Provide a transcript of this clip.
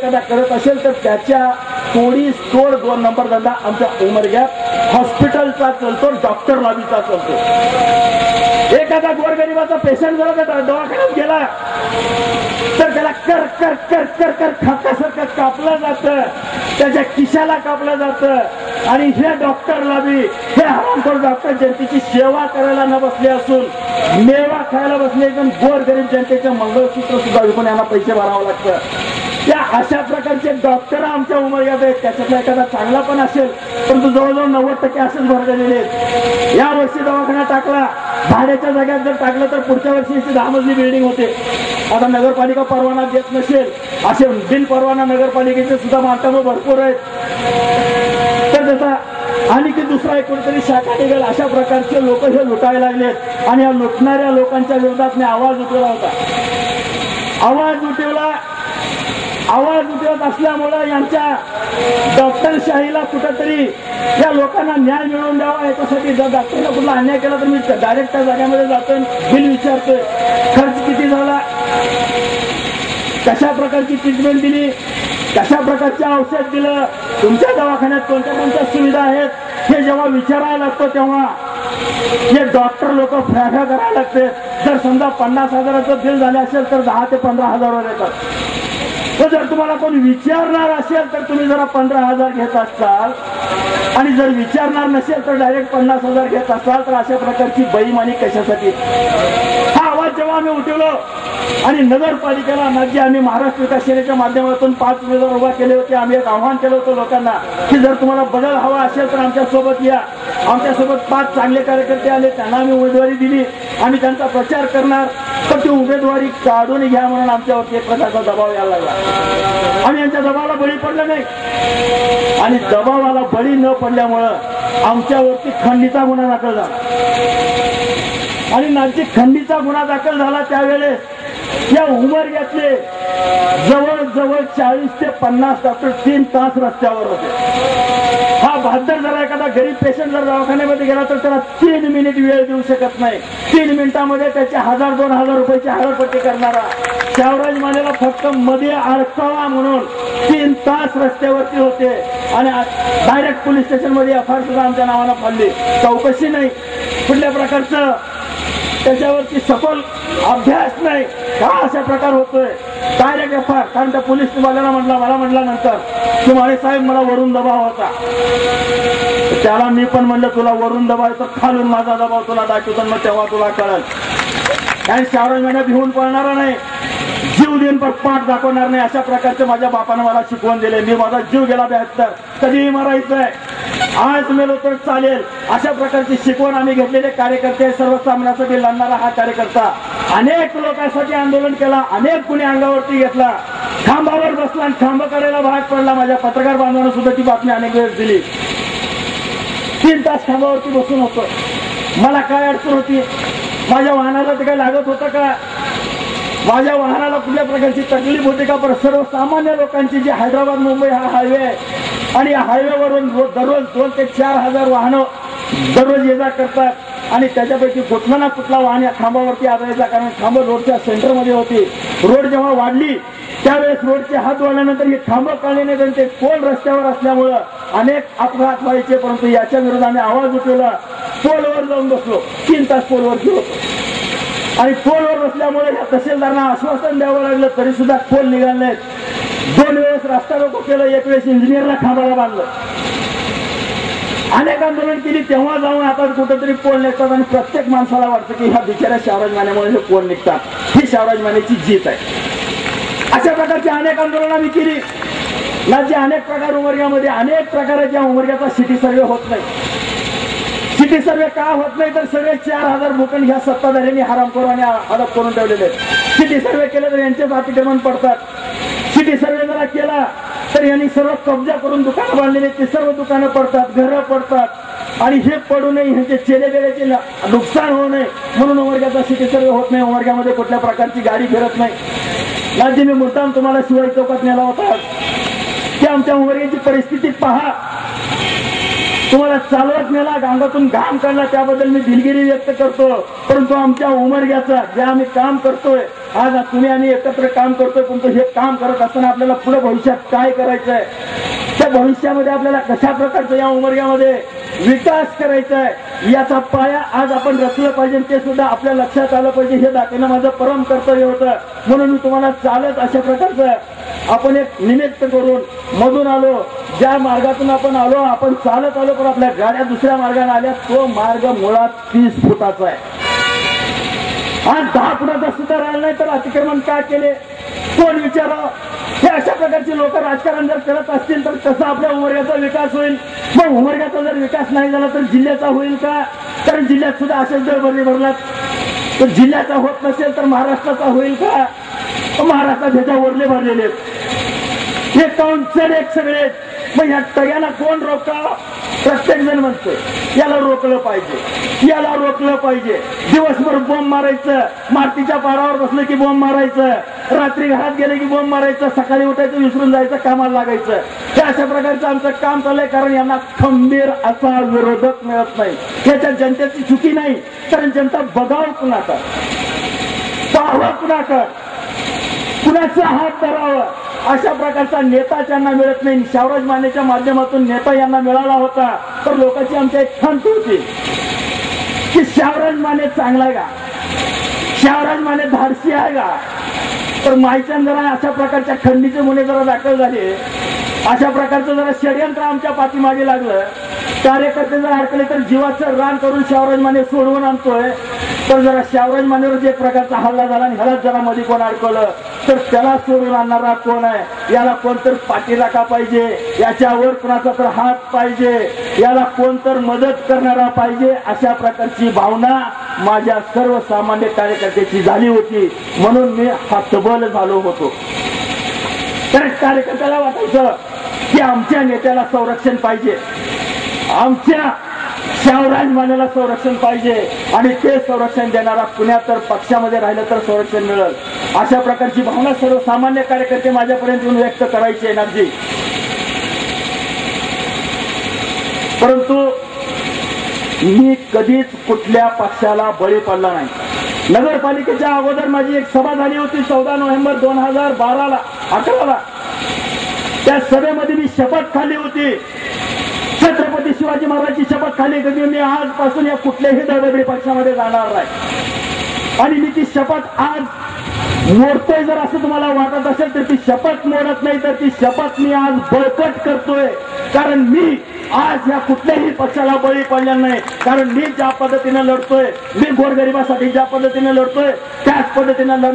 एखादा करत असेल तर त्याच्या तोडी तोड दोन नंबर धंदा आमच्या उमरग्यात हॉस्पिटलचा चालतो डॉक्टर लॉबीचा चालतो. एखादा गोरगरिबाचा पेशंट जर दवाखान्यात गेला तर त्याला कर कर कर कर कर खाकासारखं कापलं जातं. त्याच्या खिशाला कापलं जातं. आणि हे डॉक्टर लाभी हे हरामखोर डॉक्टर जनतेची सेवा करायला न बसले असून मेवा खायला बसले एकदम गोरगरीब जनतेचं मंगळसूत्र सुद्धा विकून यांना पैसे भरावं लागतं. अशा प्रकारचे डॉक्टर आमच्या उमरग्यात आहेत. त्याच्यातला एखादा चांगला पण असेल परंतु जवळजवळ नव्वद टक्के असेच भरलेले आहेत. या वर्षी दवाखाना टाकला. भाड्याच्या जाग्यात जर टाकलं तर पुढच्या वर्षी दहा मजली बिल्डिंग होते. आता नगरपालिका परवाना देत नसेल असे बिन परवाना नगरपालिकेचे सुद्धा माध्यम भरपूर आहेत. तर त्याचा आणि की दुसरा एक कोणतरी शाखा निघेल अशा प्रकारचे लोक हे लुटायला लागलेत आणि या लुटणाऱ्या लोकांच्या विरोधात मी आवाज उठवला होता. आवाज उठवला आवाज उठवत असल्यामुळं यांच्या डॉक्टरशाहीला कुठंतरी या लोकांना न्याय मिळवून द्यावा याच्यासाठी जर डॉक्टरला कुठला अन्याय केला तर मी डायरेक्ट त्या जागेमध्ये जातोय बिल विचारतोय. खर्च किती झाला? कशा प्रकारची ट्रीटमेंट दिली? कशा प्रकारचे औषध दिलं? तुमच्या दवाखान्यात कोणत्या कोणत्या सुविधा आहेत? हे जेव्हा विचारायला लागतो तेव्हा हे डॉक्टर लोक फ्रॅफ्या करायला लागते जर समजा पन्नास हजाराचं बिल झालं असेल तर दहा ते पंधरा हजारवर येतात. तर जर तुम्हाला कोण विचारणार असेल तर तुम्ही जरा पंधरा हजार घेत असाल. आणि जर विचारणार नसेल तर डायरेक्ट पन्नास हजार घेत असाल तर अशा प्रकारची बैमानी कशासाठी? हा आवाज जेव्हा आम्ही उठवलो आणि नगरपालिकेला माझी आम्ही महाराष्ट्र विकास सेनेच्या माध्यमातून पाच उमेदवार उभा केले होते. आम्ही एक आव्हान केलं होतं लोकांना की जर तुम्हाला बदल हवा असेल तर आमच्यासोबत या. आमच्यासोबत पाच चांगले कार्यकर्ते आले त्यांना आम्ही उमेदवारी दिली. आम्ही त्यांचा प्रचार करणार. पण ती उमेदवारी काढून घ्या म्हणून आमच्यावरती एक प्रकारचा दबाव यायला लागला. आम्ही यांच्या दबावाला बळी पडलं नाही. आणि दबावाला बळी न पडल्यामुळं आमच्यावरती खंडीचा गुन्हा दाखल झाला. आणि नाची खंडीचा गुन्हा दाखल झाला त्यावेळेस या उमरग्यातले जवळजवळ चाळीस ते पन्नास डॉक्टर तीन तास रस्त्यावर होते. हा बहादर जरा एखादा गरीब पेशंट जर दवाखान्यामध्ये गेला तर त्याला तीन मिनिट वेळ देऊ शकत नाही. तीन मिनिटामध्ये त्याचे हजार दोन हजार रुपयाची हळपट्टी करणारा. शावराज मालेला फक्त मध्ये अडकावा म्हणून तीन तास रस्त्यावरती होते. आणि डायरेक्ट पोलीस स्टेशनमध्ये एफ आर सुद्धा आमच्या नावानं फाडली चौकशी नाही. कुठल्या प्रकारचं त्याच्यावरती सखोल अभ्यास नाही. का अशा प्रकार होतोय? डायरेक्ट एफ आर कारण त्या पोलीस वाल्याला म्हटला मला म्हटला नंतर की माळे साहेब मला वरून दबाव होता. त्याला मी पण म्हणलं तुला वरून दबाव तर खालून माझा दबाव तुला दाखवतो मग तेव्हा तुला कळल. कारण शावराज महिन्यात भिवून पळणार नाही. जीव देऊन पण पाठ दाखवणार नाही. अशा प्रकारचे माझ्या बापानं मला शिकवण दिले. मी माझा जीव गेला बेहत्तर कधीही मरायचंय. आज मेलो तर चालेल. अशा प्रकारची शिकवण आम्ही घेतलेले कार्यकर्ते सर्वसामान्यासाठी लढणारा हा कार्यकर्ता. अनेक लोकांसाठी आंदोलन केला अनेक कुणी अंगावरती घेतला. खांबावर बसला आणि खांब करायला भाग पडला. माझ्या पत्रकार बांधवांना सुद्धा ती बातमी अनेक वेळेस दिली. तीन तास खांबावरती बसून होतो. मला काय अडचण होती? माझ्या वाहनाला ते काय लागत होतं का? माझ्या वाहनाला कुठल्या प्रकारची तकलीफ होती का? पण सर्वसामान्य लोकांची जी हैदराबाद मुंबई हा हायवे आहे आणि हायवेवरून दररोज दोन ते चार हजार वाहनं दररोज ये जा करतात. आणि त्याच्यापैकी कुठला ना कुठला वाहन या खांबावरती आदळायचा कारण खांब रोडच्या सेंटरमध्ये होती. रोड जेव्हा वाढली त्यावेळेस रोडचे हात वाढल्यानंतर हे खांब काढले कारण ते पोल रस्त्यावर असल्यामुळं अनेक अपघात व्हायचे परंतु याच्या विरोधाने आवाज उठवला. पोलवर जाऊन बसलो. तीन तास पोलवर होतो आणि पोलवर बसल्यामुळे या तहसीलदारांना आश्वासन द्यावं लागलं तरी सुद्धा पोल निघाले दोन वेळेस रस्ता रोको केलं एक वेळेस इंजिनियरला खांबाला बांधलं. अनेक आंदोलन केली तेव्हा जाऊन आता कुठेतरी कोण निघतात आणि प्रत्येक माणसाला वाटतं की ह्या बिचाऱ्या शावराज मान्यामुळे हे पोल निघतात. ही शाहराज मान्याची जीत आहे. अशा प्रकारची अनेक आंदोलन आम्ही केली. राज्य अनेक प्रकार उमरग्यामध्ये अनेक प्रकाराच्या उमरग्याचा सिटी सर्वे होत नाही. सिटी सर्वे का होत नाही तर सगळे चार हजार भूखंड ह्या सत्ताधाऱ्यांनी आणि हडप करून ठेवलेले सिटी सर्वे केले तर यांचेच अतिक्रमण पडतात. सिटी सर्वे जरा केला तर यांनी सर्व कब्जा करून दुकानं बांधलेले ते सर्व दुकानं पडतात घरं पडतात. आणि हे पडू नये ह्यांचे चेले बेलेचे नुकसान होऊ नये. म्हणून उमरग्याचा सिटी सर्वे होत नाही. उमरग्यामध्ये कुठल्या प्रकारची गाडी फिरत नाही. राज्य मी मुद्दाम तुम्हाला शिवाय चौकात नेला होता. की आमच्या उमरग्याची परिस्थिती पहा. तुम्हाला चालवत नेला गांगातून घाम काढला त्याबद्दल मी दिलगिरी व्यक्त करतो. परंतु आमच्या उमरग्याचा जे आम्ही काम करतोय आज तुम्ही आम्ही एकत्र काम करतोय पण हे काम करत असताना आपल्याला पुढे भविष्यात काय करायचं आहे त्या भविष्यामध्ये आपल्याला कशा प्रकारचं या उमर्ग्यामध्ये विकास करायचा आहे याचा पाया आज आपण रचलं पाहिजे ते सुद्धा आपल्या लक्षात आलं पाहिजे. हे दाखवणं माझं परम कर्तव्य होतं. म्हणून मी तुम्हाला चालत अशा प्रकारचं आपण एक निमित्त करून मधून आलो. ज्या मार्गातून आपण आलो आपण चालत आलो पण आपल्या गाड्या दुसऱ्या मार्गाने आल्या तो मार्ग मुळात तीस फुटाचा आहे. आज दहा फुटाचा सुद्धा राहिला नाही तर अतिक्रमण काय केले? कोण विचारा हे अशा प्रकारचे लोक राजकारण जर करत असतील तर कसा आपल्या उमरग्याचा विकास होईल. मग उमरग्याचा जर विकास नाही झाला तर जिल्ह्याचा होईल का? कारण जिल्ह्यात सुद्धा असेच जर भरले भरलात तर जिल्ह्याचा होत नसेल तर महाराष्ट्राचा होईल का? महाराष्ट्रात ह्याच्या वरले भरलेले हे काउन्सिल एक सगळे मग ह्या तयाला कोण रोका प्रत्येक जण म्हणतोय. याला रोखलं पाहिजे. याला रोखलं पाहिजे. दिवसभर बोंब मारायचं. मातीच्या पारावर बसलं की बोंब मारायचं. रात्री घरात गेले की बोंब मारायचं. सकाळी उठायचं विसरून जायचं कामाला लागायचं. हे अशा प्रकारचं आमचं काम चाललंय कारण यांना खंबीर असा विरोधक मिळत नाही. याच्या जनतेची चुकी नाही. कारण जनता बघावं कुणाचा? पाहावं कुणाकडं कुणाचा हात धरावं अशा प्रकारचा नेता त्यांना मिळत नाही शावराज मानेच्या माध्यमातून नेता यांना मिळाला होता तर लोकांची आमच्या एक खंत होती. की शावराज माने चांगला आहे का? शावराज माने धाडसी आहे का? तर मायचंद जरा अशा प्रकारच्या खंडीचे मुले जरा दाखल झाले. अशा प्रकारचं जरा षडयंत्र आमच्या पाठीमागे लागलं. कार्यकर्ते जर अडकले तर जीवाचं रान करून शावराज माने सोडवून आणतोय. तर जरा शावराज मानेवर एक प्रकारचा हल्ला झाला आणि ह्यालाच जरा मध्ये कोण अडकवलं? तर त्याला सोडून आणणारा कोण आहे? याला कोणतर पाठीला का पाहिजे. याच्यावर कुणाचा तर हात पाहिजे. याला कोणतर मदत करणारा पाहिजे अशा प्रकारची भावना माझ्या सर्वसामान्य कार्यकर्त्याची झाली होती. म्हणून मी हतबल झालो होतो. तर कार्यकर्त्याला वाटायचं की आमच्या नेत्याला संरक्षण पाहिजे. आमच्या शावराज मानेला संरक्षण पाहिजे. आणि ते संरक्षण देणारा पुण्यात तर पक्षामध्ये राहिलं तर संरक्षण मिळेल. अशा प्रकारची भावना सर्वसामान्य कार्यकर्ते माझ्यापर्यंत येऊन व्यक्त करायची आहे एनर्जी परंतु मी कधीच कुठल्या पक्षाला बळी पडला नाही. नगरपालिकेच्या अगोदर माझी एक सभा झाली होती चौदा नोव्हेंबर दोन हजार बाराला अकराला. त्या सभेमध्ये मी शपथ खाली होती. छत्रपती शिवाजी महाराजची शपथ खाली कधी मी आजपासून या कुठल्याही दळदगडी पक्षामध्ये जाणार नाही. आणि मी ती शपथ आज मोडतोय जर असं तुम्हाला वाटत असेल तर ती शपथ मोडत नाही तर ती शपथ मी आज बळकट करतोय. कारण मी आज या कुठल्याही पक्षाला बळी पडलेला नाही. कारण मी ज्या पद्धतीने लढतोय मी गोरगरिबासाठी ज्या पद्धतीने लढतोय त्याच पद्धतीने लढ